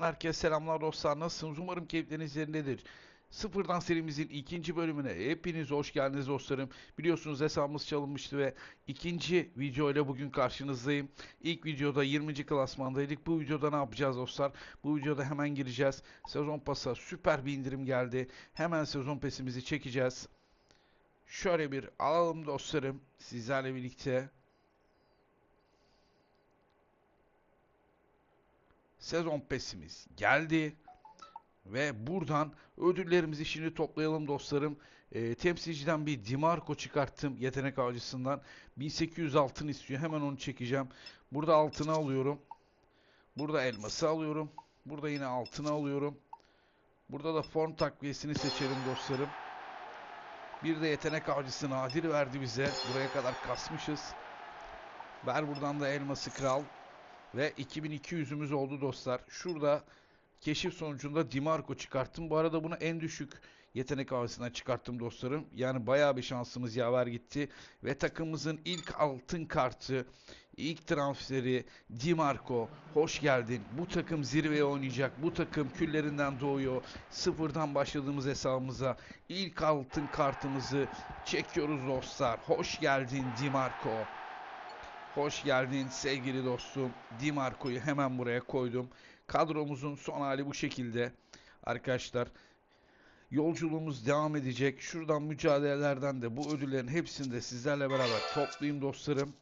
Herkese selamlar dostlar. Nasılsınız? Umarım keyifleriniz yerindedir. Sıfırdan serimizin ikinci bölümüne hepiniz hoş geldiniz dostlarım. Biliyorsunuz hesabımız çalınmıştı ve ikinci video ile bugün karşınızdayım. İlk videoda 20. klasmandaydık. Bu videoda ne yapacağız dostlar? Bu videoda hemen gireceğiz. Sezon pasa süper bir indirim geldi. Hemen sezon pesimizi çekeceğiz. Şöyle bir alalım dostlarım sizlerle birlikte. Sezon pesimiz geldi. Ve buradan ödüllerimizi şimdi toplayalım dostlarım. Ee, temsilciden bir Dimarco çıkarttım yetenek avcısından. 1800 altın istiyor. Hemen onu çekeceğim. Burada altını alıyorum. Burada elması alıyorum. Burada yine altını alıyorum. Burada da form takviyesini seçelim dostlarım. Bir de yetenek avcısı nadir verdi bize. Buraya kadar kasmışız. Ver buradan da elması kral. Ve 2200'ümüz oldu dostlar. Şurada keşif sonucunda Dimarco çıkarttım. Bu arada bunu en düşük yetenek avcısından çıkarttım dostlarım. Yani bayağı bir şansımız yaver gitti. Ve takımımızın ilk altın kartı, ilk transferi Dimarco. Hoş geldin. Bu takım zirveye oynayacak. Bu takım küllerinden doğuyor. Sıfırdan başladığımız hesabımıza ilk altın kartımızı çekiyoruz dostlar. Hoş geldin Dimarco. Hoş geldin sevgili dostum. Dimarco'yu hemen buraya koydum. Kadromuzun son hali bu şekilde. Arkadaşlar yolculuğumuz devam edecek. Şuradan mücadelelerden de bu ödüllerin hepsini de sizlerle beraber toplayayım dostlarım.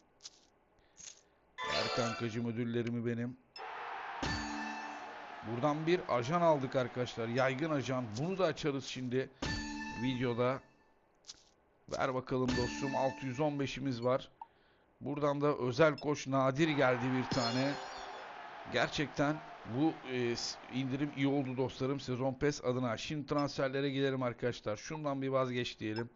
Ver kankacım ödüllerimi benim. Buradan bir ajan aldık arkadaşlar. Yaygın ajan. Bunu da açarız şimdi videoda. Ver bakalım dostum. 615'imiz var. Buradan da özel koç nadir geldi bir tane. Gerçekten bu e, indirim iyi oldu dostlarım sezon pes adına. Şimdi transferlere gidelim arkadaşlar. Şundan bir vazgeç diyelim.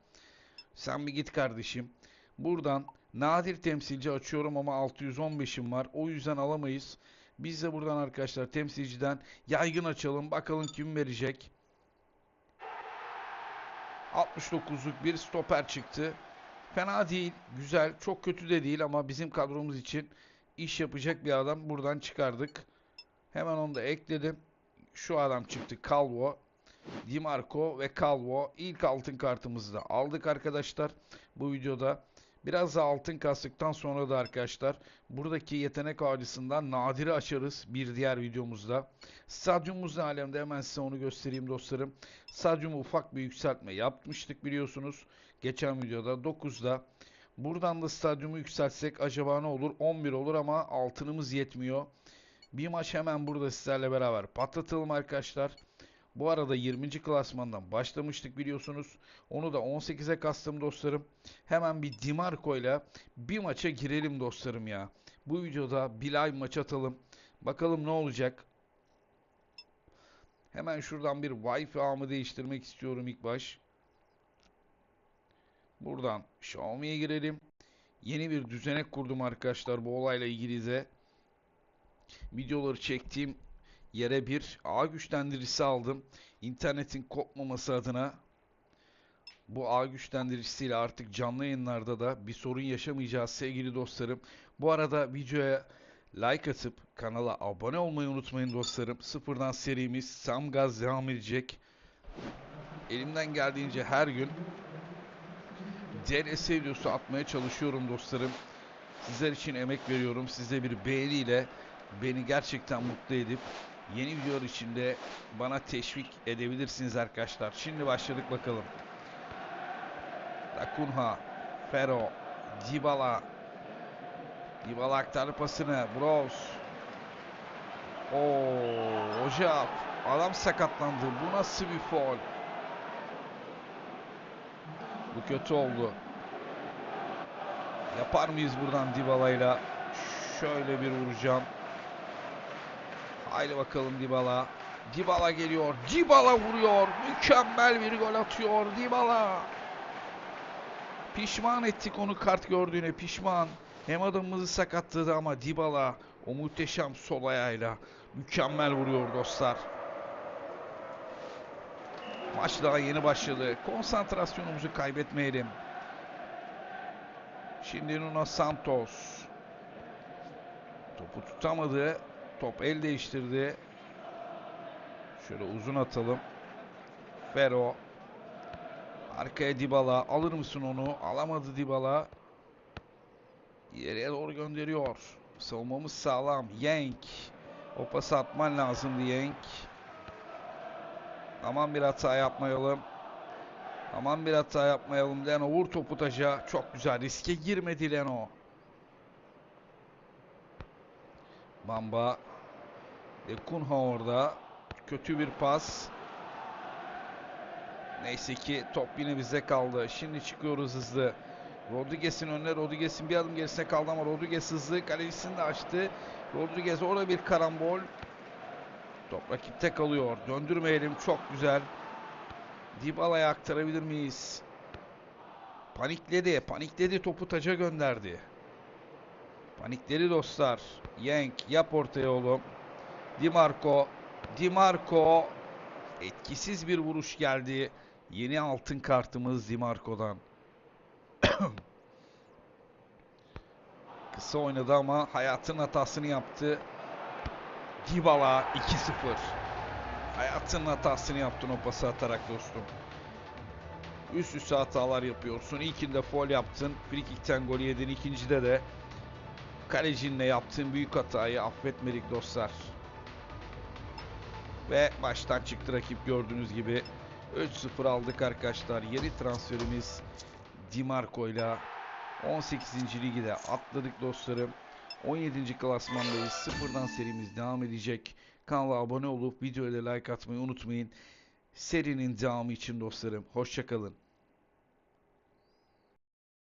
Sen bir git kardeşim. Buradan nadir temsilci açıyorum ama 615'im var. O yüzden alamayız. Biz de buradan arkadaşlar temsilciden yaygın açalım. Bakalım kim verecek. 69'luk bir stoper çıktı. Fena değil, güzel, çok kötü de değil ama bizim kadromuz için iş yapacak bir adam buradan çıkardık. Hemen onu da ekledim. Şu adam çıktı Calvo. Dimarco ve Calvo ilk altın kartımızı da aldık arkadaşlar bu videoda. Biraz da altın kastıktan sonra da arkadaşlar buradaki yetenek avcısından nadiri açarız bir diğer videomuzda. Stadyumumuz ne alemde hemen size onu göstereyim dostlarım. Stadyumu ufak bir yükseltme yapmıştık biliyorsunuz. Geçen videoda 9'da. Buradan da stadyumu yükseltsek acaba ne olur? 11 olur ama altınımız yetmiyor. Bir maç hemen burada sizlerle beraber patlatalım arkadaşlar. Bu arada 20. klasmandan başlamıştık biliyorsunuz. Onu da 18'e kastım dostlarım. Hemen bir Dimarco ile bir maça girelim dostlarım ya. Bu videoda live maç atalım. Bakalım ne olacak. Hemen şuradan bir Wi-Fi ağımı değiştirmek istiyorum ilk baş. Buradan Xiaomi'ye girelim. Yeni bir düzenek kurdum arkadaşlar bu olayla ilgili de. Videoları çektiğim yere bir ağ güçlendiricisi aldım. İnternetin kopmaması adına bu ağ güçlendiricisiyle artık canlı yayınlarda da bir sorun yaşamayacağız sevgili dostlarım. Bu arada videoya like atıp kanala abone olmayı unutmayın dostlarım. Sıfırdan serimiz Sam Gaz devam edecek. Elimden geldiğince her gün DLS videosu atmaya çalışıyorum dostlarım. Sizler için emek veriyorum. Size bir beğeniyle beni gerçekten mutlu edip yeni videolar için de bana teşvik edebilirsiniz arkadaşlar. Şimdi başladık bakalım. Dakunha, Fero, Dybala. Dybala aktardı pasını. Bros. Oo, hocam adam sakatlandı. Bu nasıl bir foul? Bu kötü oldu. Yapar mıyız buradan Dybala'yla? Şöyle bir vuracağım. Haydi bakalım Dybala. Dybala geliyor. Dybala vuruyor. Mükemmel bir gol atıyor Dybala. Pişman ettik onu kart gördüğüne pişman. Hem adamımızı sakatladı ama Dybala o muhteşem sol ayağıyla mükemmel vuruyor dostlar. Maç daha yeni başladı. Konsantrasyonumuzu kaybetmeyelim. Şimdi Nuno Santos. Topu tutamadı. Top el değiştirdi. Şöyle uzun atalım. Fero. Arkaya Dybala. Alır mısın onu? Alamadı Dybala. İleriye doğru gönderiyor. Savunmamız sağlam. Yenk. O pası atman lazımdı Yenk. Aman bir hata yapmayalım. Aman bir hata yapmayalım. Leno vur topu taca. Çok güzel. Riske girmedi Leno. Bamba. Kunha orada. Kötü bir pas. Neyse ki top yine bize kaldı. Şimdi çıkıyoruz hızlı. Rodriguez'in önüne Rodriguez'in bir adım gerisine kaldı ama Rodriguez hızlı kalecisini de açtı. Rodriguez orada bir karambol. Top rakipte kalıyor. Döndürmeyelim. Çok güzel. Dybala'ya aktarabilir miyiz? Panikledi. Panikledi. Topu taca gönderdi. Panikledi dostlar. Yenk yap ortaya oğlum. Dimarco. Dimarco. Etkisiz bir vuruş geldi. Yeni altın kartımız Dimarco'dan. Kısa oynadı ama hayatın hatasını yaptı. Dybala 2-0. Hayatın hatasını yaptın o pası atarak dostum. Üst üste hatalar yapıyorsun. İlkinde foul yaptın. Frikikten gol yedin. İkincide de kalecinle yaptığın büyük hatayı affetmedik dostlar. Ve baştan çıktı rakip gördüğünüz gibi. 3-0 aldık arkadaşlar. Yeni transferimiz Dimarco ile 18. ligi de atladık dostlarım. 17. klasmandayız. Sıfırdan serimiz devam edecek. Kanala abone olup videoya like atmayı unutmayın. Serinin devamı için dostlarım. Hoşçakalın.